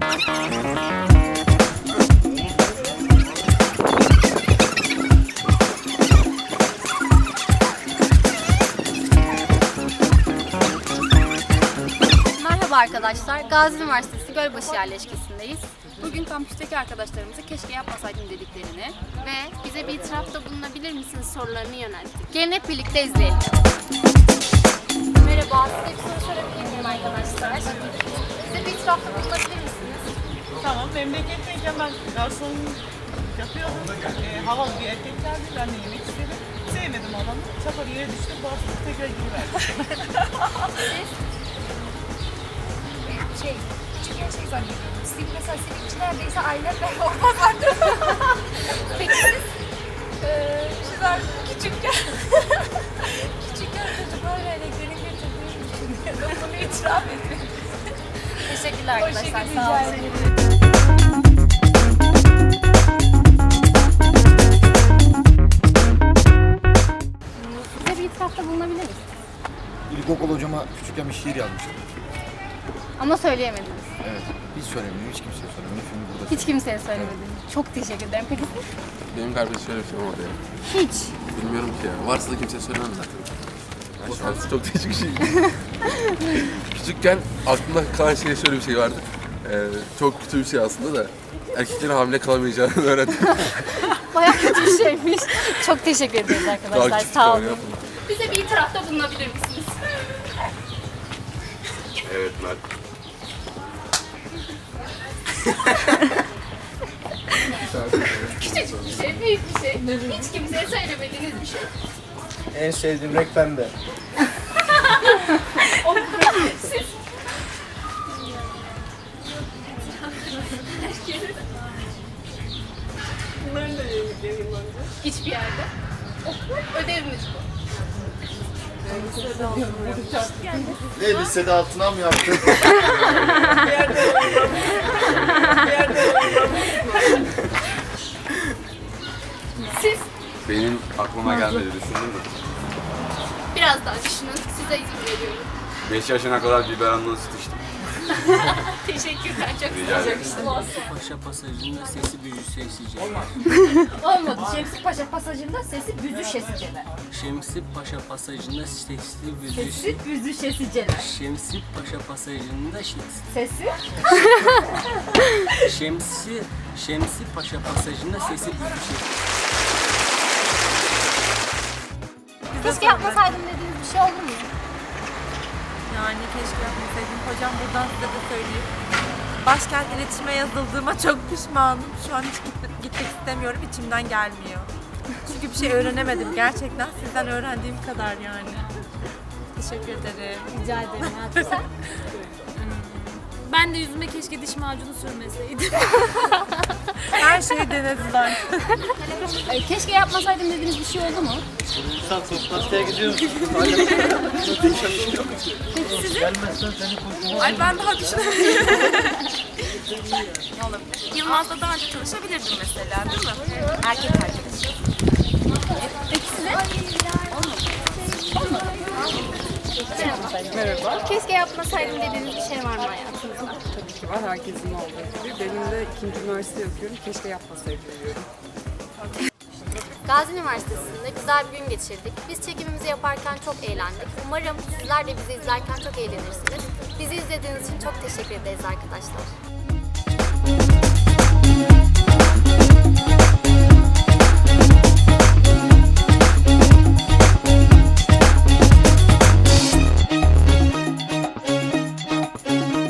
Merhaba arkadaşlar. Gazi Üniversitesi Gölbaşı yerleşkesindeyiz. Bugün kampüsteki arkadaşlarımıza keşke yapmasaydım dediklerini Ve bize bir itirafta bulunabilir misiniz sorularını yönelttik. Gelin hep birlikte izleyelim. Merhaba, size bir soru sorabilir miyim arkadaşlar? Bize bir itirafta bulunabilir misiniz? Tamam, memleketteyken ben garson yapıyordum. Ee, havalı bir erkek geldi, ben de yemek istedim. Sevmedim adamı. Çapar yere düştü, bastı, tekrar giriverdi. şey, küçükken şey zannediyorum. Sim mesela simitçi neredeyse aynen ben orada zannediyorum. Peki siz? Ee, şunlar küçükken, küçükken çocuklarla elektrik getirdiğim düşünüyorum. Bunu itiraf etmek. Teşekkürler arkadaşlar. Sağ olun. İtirafta bulunabilir misiniz? İlkokul hocama küçükken bir şiir yazmıştım. Ama söyleyemediniz. Evet. Hiç söylemiyorum, hiç kimseye söylemiyorum. Şimdi burada Hiç kimseye söylemediniz. Çok teşekkür ederim. Peki siz? Benim kardeşim şöyle bir şey olmadı ya. Hiç. Bilmiyorum ki ya. Varsa da kimseye söylemem zaten. Ben şu an çok değişik bir şey. Küçükken aklımda kalan şey şöyle bir şey vardı. Ee, çok kötü bir şey aslında da. Erkeklerin hamile kalamayacağını öğrendim. Bayağı kötü bir şeymiş. Çok teşekkür ederiz arkadaşlar. Sağ var olun. Bize bir itirafta bulunabilir misiniz? Evet Mert. Küçücük bir şey, büyük bir şey. Hiç kimseye söylemediğiniz bir şey. En sevdiğim renk pembe. Hiçbir yerde. Okul ödevimiz bu. Ne lisede altına mı yaptın? Siz Benim aklıma gelmedi düşündün mü? biraz daha düşünün. Size izin veriyorum. 5 yaşına kadar biberonla süt içtim. Teşekkürler. Çok Rica ederim. Paşa pasajında sesi büyücü sessizce. Olmadı. Şemsi Paşa pasajında sesi büzü şesiceler. Şemsi Paşa pasajında sesli büyücü Sesi büzü şesiceler. Şemsi Paşa pasajında şi- Sesi Şemsi Şemsi Paşa pasajında sesi büyücü sesi. Keşke yapmasaydım dediğiniz bir şey oldu mu? Yani keşke yapmasaydım. Hocam buradan size de söyleyeyim. Başkent iletişime yazıldığıma çok pişmanım. Şu an hiç gitmek, gitmek istemiyorum. İçimden gelmiyor. Çünkü bir şey öğrenemedim. Gerçekten sizden öğrendiğim kadar yani. Teşekkür ederim. Rica ederim. Hayatım sen? Ben de yüzüme keşke diş macunu sürmeseydim. Her şeyi denediler. Ee, Keşke yapmasaydım dediğiniz bir şey oldu mu? Sen toplantıya gidiyorsun. Gelmezsen seni kurtulmaz. Ay ben daha düşünemedim. ne olabilir? Yılmaz'la daha önce çalışabilirdim mesela değil mi? Erkek arkadaş. Peki size? Olmadı. Merhaba. Keşke yapmasaydım dediğiniz bir şey var mı hayatınızda? Tabii ki var. Herkesin olduğu gibi. Benim de ikinci üniversite yapıyorum. Keşke yapmasaydım diyorum. Gazi Üniversitesi'nde güzel bir gün geçirdik. Biz çekimimizi yaparken çok eğlendik. Umarım sizler de bizi izlerken çok eğlenirsiniz. Bizi izlediğiniz için çok teşekkür ederiz arkadaşlar.